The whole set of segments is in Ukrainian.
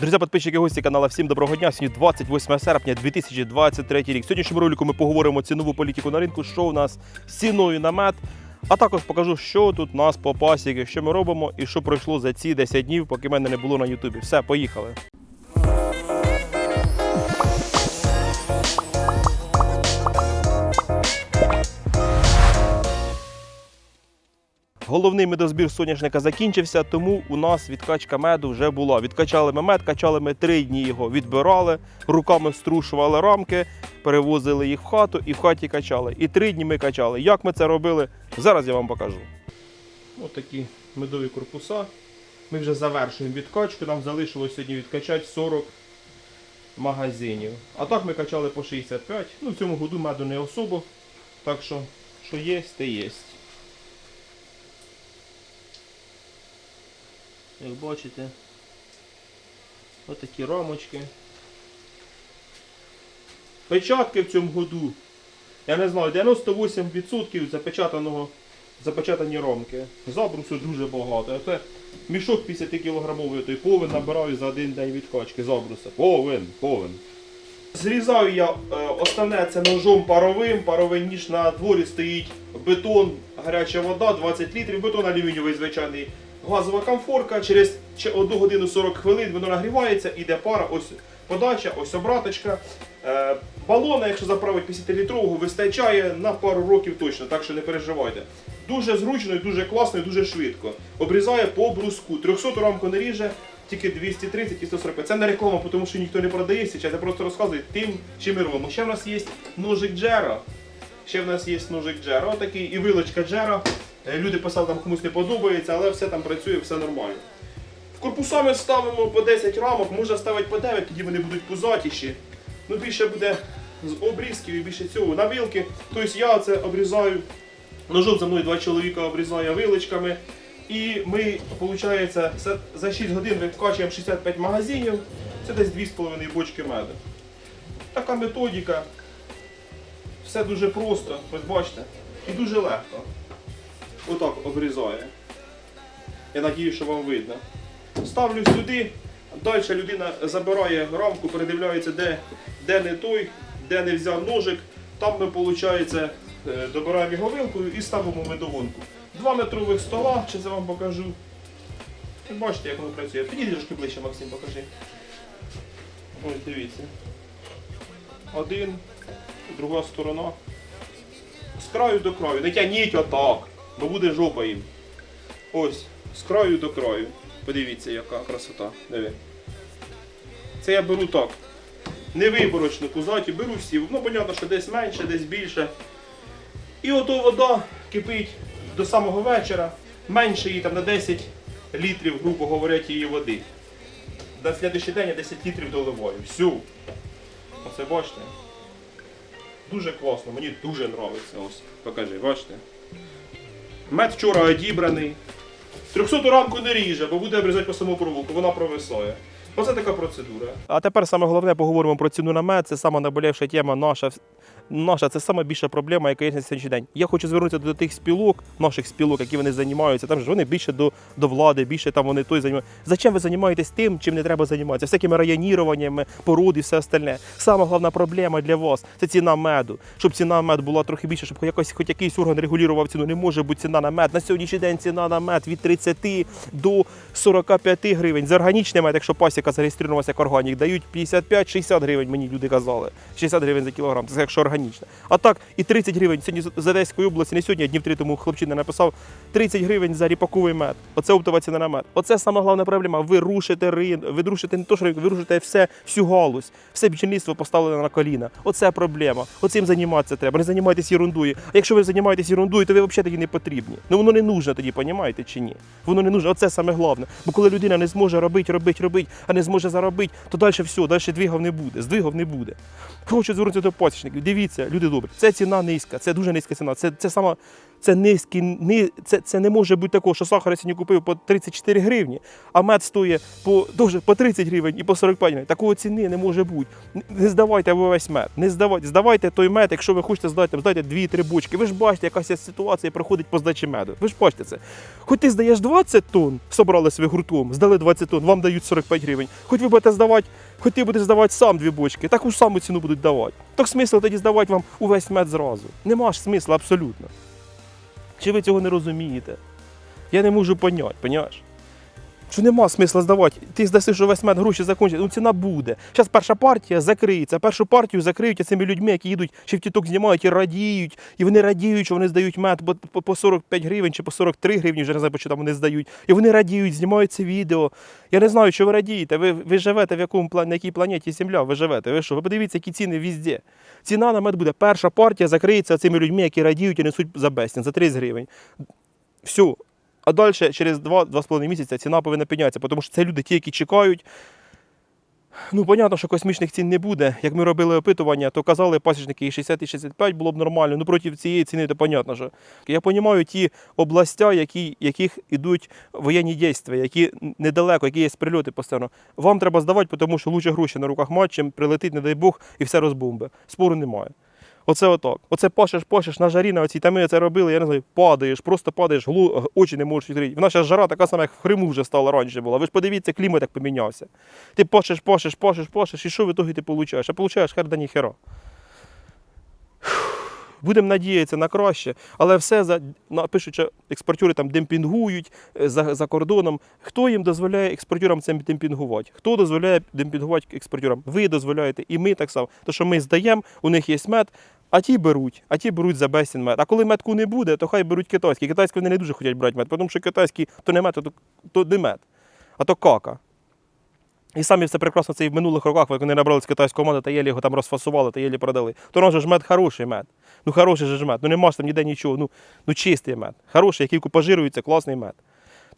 Друзі, підписчики, гості каналу, всім доброго дня. Сьогодні 28 серпня 2023 рік. В сьогоднішньому ролику ми поговоримо цінову політику на ринку, що у нас з ціною на мед. А також покажу, що тут у нас по пасіки, що ми робимо і що пройшло за ці 10 днів, поки мене не було на Ютубі. Все, поїхали. Головний медозбір соняшника закінчився, тому у нас відкачка меду вже була. Відкачали ми мед, качали ми три дні його відбирали, руками струшували рамки, перевозили їх в хату і в хаті качали. І три дні ми качали. Як ми це робили, зараз я вам покажу. Ось такі медові корпуса. Ми вже завершуємо відкачку. Нам залишилось сьогодні відкачати 40 магазинів. А так ми качали по 65. Ну, в цьому году меду не особо. Так що, що є, те є. Як бачите, отакі рамочки. Печатки в цьому году. Я не знаю, 98% запечатаного, запечатані рамки. Забрусу дуже багато. Це мішок 50 кілограмовий, той повен набираю за один день відкачки забруса. Повен, повен. Зрізаю я е, основне це ножом паровим. Паровий ніж на дворі стоїть бетон, гаряча вода, 20 літрів, бетон алюмінієвий звичайний. Газова комфорка, через 1 годину 40 хвилин воно нагрівається, іде пара, ось подача, ось обраточка. Е, балона, якщо заправити 50-літрового, вистачає на пару років точно, так що не переживайте. Дуже зручно, дуже класно і дуже швидко. Обрізає по бруску. 300 рамку не ріже, тільки 230 і 145. Це не реклама, тому що ніхто не продає зараз, я просто розказую тим, чим ми робимо. Ще в нас є ножик Джера. Ще в нас є ножик Джера, отакий і вилочка Джера. Е, Люди писали, там комусь не подобається, але все там працює, все нормально. В корпуса ми ставимо по 10 рамок, можна ставити по 9, тоді вони будуть пузатіші. Ну більше буде з обрізків і більше цього. На вилки. Тобто я це обрізаю. Ножом за мною два чоловіка обрізає вилочками. І ми, виходить, за- за 6 годин викачуємо 65 магазинів. Це десь 2,5 бочки меду. Така методика. Все дуже просто, ось бачите, і дуже легко. Отак обрізає. Я надію, що вам видно. Ставлю сюди, далі людина забирає рамку, передивляється, де, де не той, де не взяв ножик. Там ми, виходить, добираємо його вилкою і ставимо медовонку. Два метрових стола, чи це вам покажу. Бачите, як воно працює. Підійди трошки ближче, Максим, покажи. Ось дивіться. Один, друга сторона. З краю до краю. Не тяніть отак, бо буде жопа їм. Ось, з краю до краю. Подивіться, яка красота. Диви. Це я беру так. Невиборочно пузаті, беру всі. Ну, понятно, що десь менше, десь більше. І ото вода кипить до самого вечора. Менше її там на 10 літрів, грубо говоря, її води. На слідчий день я 10 літрів доливаю. Всю. Оце бачите? Дуже класно, мені дуже подобається. Ось, покажи, бачите? Мед вчора одібраний. 300 рамку не ріже, бо буде обрізати по самому провулку, вона провисає. Оце така процедура. А тепер саме головне поговоримо про ціну на мед. Це сама наболівша тема наша. Наша це сама більша проблема, яка є на сьогоднішній день. Я хочу звернутися до тих спілок, наших спілок, які вони займаються. Там ж вони більше до, до влади, більше там вони той займаються. Зачем ви займаєтесь тим, чим не треба займатися? Всякими районіруваннями, пород і все остальне. Сама головна проблема для вас це ціна меду. Щоб ціна меду була трохи більше, щоб якось хоч якийсь орган регулював ціну. Не може бути ціна на мед. На сьогоднішній день ціна на мед від 30 до 45 гривень. За органічний мед, якщо пасіка зареєструвалася як органік, дають 55-60 гривень, мені люди казали. 60 гривень за кілограм, це якщо органічне. А так і 30 гривень. Сьогодні з Одеської області, не сьогодні, а днів три тому хлопчина написав 30 гривень за ріпаковий мед. Оце оптова ціна на мед. Оце сама головна проблема. Ви рушите рин, ви рушите не то, що ви рушите все, всю галузь, все бджільництво поставлене на коліна. Оце проблема. Оцим займатися треба. Не займайтесь ерундою. А якщо ви займаєтесь ерундою, то ви взагалі тоді не потрібні. Ну воно не нужно тоді, понімаєте чи ні? Воно не нужно. Оце саме головне. Бо коли людина не зможе робити, робити, робити, а не зможе заробити, то далі все, далі двигав не буде. Здвигав не буде. Хочу звернутися до пасічників. Дивіться, люди добрі, це ціна низька, це дуже низька ціна. Це, це сама Це низький, ни, це, це не може бути такого, що сахар сьогодні купив по 34 гривні, а мед стоїть по, дуже, по 30 гривень і по 45 гривень. Такої ціни не може бути. Не здавайте ви весь мед. Не здавайте. Здавайте той мед, якщо ви хочете здати, здайте 2-3 бочки. Ви ж бачите, якась ситуація проходить по здачі меду. Ви ж бачите це. Хоч ти здаєш 20 тонн, собрали ви гуртом, здали 20 тонн, вам дають 45 гривень. Хоч ви будете здавати, хоч ти будеш здавати сам дві бочки, таку саму ціну будуть давати. Так смисл тоді здавати вам увесь мед зразу. Нема ж смисла абсолютно. Чи ви цього не розумієте? Я не можу поняти, понімаєш? Що нема смисла здавати. Ти здаси, що весь мед гроші закінчать, ну ціна буде. Зараз перша партія закриється. Першу партію закриють цими людьми, які їдуть, ще в тіток знімають і радіють. І вони радіють, що вони здають мед по, по, по 45 гривень чи по 43 гривні, вже не знаю, що там вони здають. І вони радіють, знімають це відео. Я не знаю, що ви радієте. Ви, ви живете в якому на якій планеті Земля ви живете. Ви що? Ви подивіться, які ціни везде. Ціна на мед буде. Перша партія закриється цими людьми, які радіють і несуть за безцін, за 30 гривень. Все. А далі через 2-2,5 місяця ціна повинна піднятися, тому що це люди ті, які чекають. Ну, понятно, що космічних цін не буде. Як ми робили опитування, то казали пасічники і 60 і 65 було б нормально. Ну проти цієї ціни, то понятно, що. Я розумію ті областя, які, яких йдуть воєнні дії, які недалеко, які є прильоти постійно. Вам треба здавати, тому що лучше гроші на руках мати, чим прилетить, не дай Бог, і все розбомби. Спору немає. Оце отак. Оце пашеш, пашеш на жарі на оцій, та ми це робили, я не знаю, падаєш, просто падаєш, глу, очі не можеш відкрити. В нас зараз жара така сама, як в Криму вже стала раніше була. Ви ж подивіться, клімат як помінявся. Ти пашеш, пашеш, пашеш, пашеш, і що в ітогі ти получаєш? А получаєш хер да. Будемо надіятися на краще, але все за пишуть, що експортери там демпінгують е, за, за кордоном. Хто їм дозволяє експортерам це демпінгувати? Хто дозволяє демпінгувати експортерам? Ви дозволяєте, і ми так само. То, що ми здаємо, у них є мед, а ті беруть, а ті беруть за безцін мед. А коли медку не буде, то хай беруть китайський. Китайський вони не дуже хочуть брати мед, тому що китайський то не мед, то, то не мед, а то кака. І самі все прекрасно це і в минулих роках, як вони набрали з китайського меду та єлі його там розфасували та єлі продали. То воно ж мед хороший мед. Ну хороший же ж мед. Ну нема ж там ніде нічого. Ну, ну чистий мед. Хороший, який пожирується, класний мед.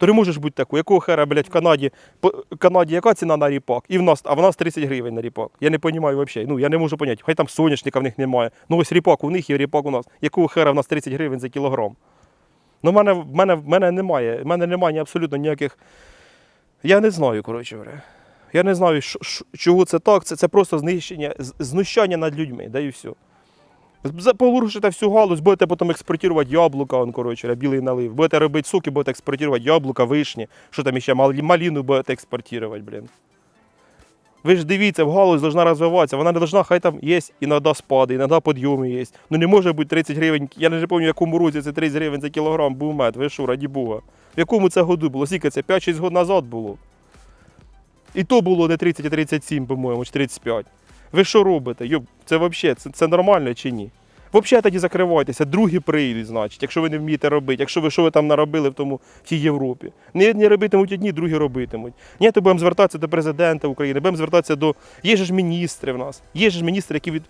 То не можеш бути такий. Якого хера, блядь, в Канаді, по Канаді яка ціна на ріпак? І в нас, а в нас 30 гривень на ріпак. Я не розумію взагалі. Ну я не можу поняти. Хай там соняшника в них немає. Ну ось ріпак у них і ріпак у нас. Якого хера в нас 30 гривень за кілограм? Ну, в мене, в мене, в мене немає. В мене немає абсолютно ніяких. Я не знаю, коротше говоря. Я не знаю, чого це так. Це, це просто знищення, знущання над людьми, да і все. За- всю галузь, будете потім експортувати яблука, он, коротше, білий налив. Будете робити соки, будете експортувати яблука, вишні. Що там ще, мал- маліну будете експортувати, блін. Ви ж дивіться, в галузь должна розвиватися. Вона не должна, хай там є іноді спади, іноді підйоми є. Ну не може бути 30 гривень. Я не пам'ятаю, в якому році це 30 гривень за кілограм був мед. Ви що, раді Бога. В якому це году було? Скільки це? 5-6 років назад було. І то було не 30, а 37, по-моєму, чи 35. Ви що робите? Йоб, це взагалі, це, це нормально чи ні? Взагалі тоді закривайтеся, другі прийдуть, значить, якщо ви не вмієте робити, якщо ви що ви там наробили в тому в тій Європі. Не одні робитимуть одні, другі робитимуть. Ні, то будемо звертатися до президента України, будемо звертатися до. Є ж міністри в нас, є ж міністри, які від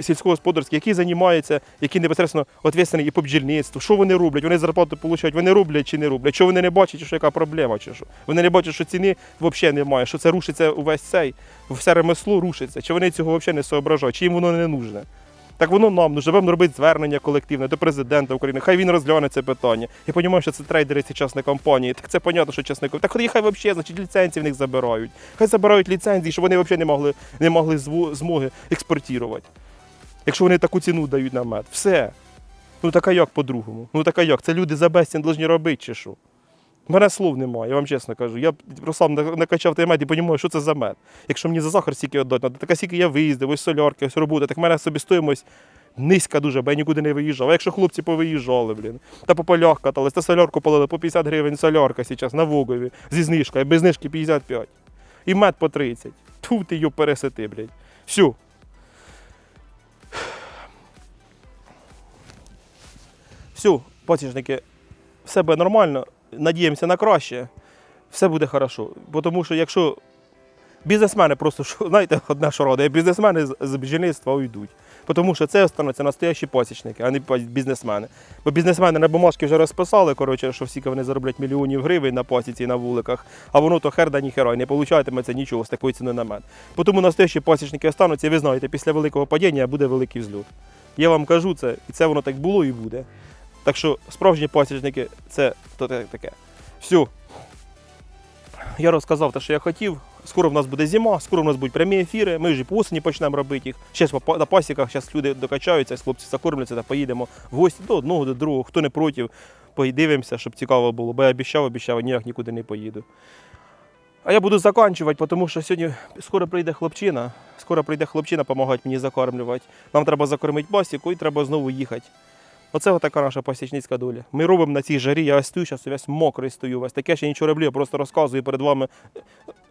сільськогосподарські, які займаються, які непосередньо відповідальні і по бджільництву. Що вони роблять? Вони зарплату получають, вони роблять чи не роблять? Що вони не бачать, що яка проблема, чи що? Вони не бачать, що ціни взагалі немає, що це рушиться увесь цей, все ремесло рушиться, чи вони цього взагалі не соображають, чи їм воно не нужне. Так воно нам нужно, будемо робити звернення колективне до президента України. Хай він розгляне це питання. Я розумію, що це трейдери ці частні компанії. Так це понятно, що компанії. Так хай взагалі, значить, ліцензії в них забирають. Хай забирають ліцензії, щоб вони взагалі не могли, не могли змоги експортувати. Якщо вони таку ціну дають на мед. Все. Ну так а як по-другому? Ну так а як? Це люди за безцін повинні робити чи що? Мене слов немає, я вам чесно кажу. Я сам накачав той мед і розумію, що це за мед. Якщо мені за сахар стільки віддати, треба, така стільки я виїздив, ось солярки, ось робота, так в мене собі стоїмость низька дуже, бо я нікуди не виїжджав. А якщо хлопці повиїжджали, блін, та по полях катались, та солярку полили по 50 гривень солярка зараз на Вогові зі знижкою, без знижки 55. І мед по 30. Ту ти його пересити, блядь. Все. Все, пасічники, все буде нормально, надіємося на краще, все буде хорошо. Тому що якщо бізнесмени просто, знаєте, одна що радує, бізнесмени з, бджільництва уйдуть. Тому що це стануться настоящі пасічники, а не бізнесмени. Бо бізнесмени на бумажки вже розписали, коротше, що всі вони зароблять мільйонів гривень на пасіці і на вуликах, а воно то хер да ніхера, і не получатиметься нічого з такої ціни на мед. Тому настоящі пасічники остануться, і ви знаєте, після великого падіння буде великий взльот. Я вам кажу це, і це воно так було і буде. Так що справжні пасічники це то таке. Все. Я розказав те, що я хотів. Скоро в нас буде зима, скоро в нас будуть прямі ефіри. Ми вже по осені почнемо робити їх. Ще на пасіках, зараз люди докачаються, хлопці закормляться та поїдемо в гості до одного, до другого. Хто не проти, подивимося, щоб цікаво було. Бо я обіцяв, обіцяв, ніяк нікуди не поїду. А я буду закінчувати, тому що сьогодні скоро прийде хлопчина. Скоро прийде хлопчина допомагати мені закармлювати. Нам треба закормити пасіку і треба знову їхати. Оце така наша пасічницька доля. Ми робимо на цій жарі, я ось стою, зараз весь мокрий стою. Весь таке ще нічого роблю, я просто розказую перед вами,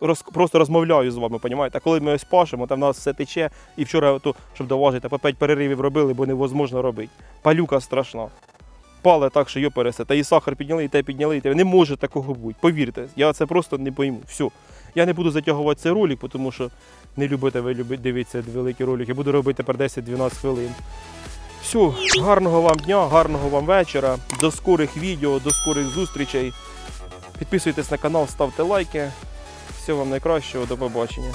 роз, просто розмовляю з вами, понімаєте? А коли ми ось пашемо, там в нас все тече, і вчора, то, щоб доважити, по 5 переривів робили, бо невозможно робити. Палюка страшна. Пале так, що йо пересе. Та і сахар підняли, і те підняли, і те. Не може такого бути. Повірте, я це просто не пойму. Все. Я не буду затягувати цей ролик, тому що не любите ви люби- дивитися великі ролики. Буду робити тепер 10-12 хвилин. Все, гарного вам дня, гарного вам вечора. До скорих відео, до скорих зустрічей. Підписуйтесь на канал, ставте лайки. Всього вам найкращого, до побачення.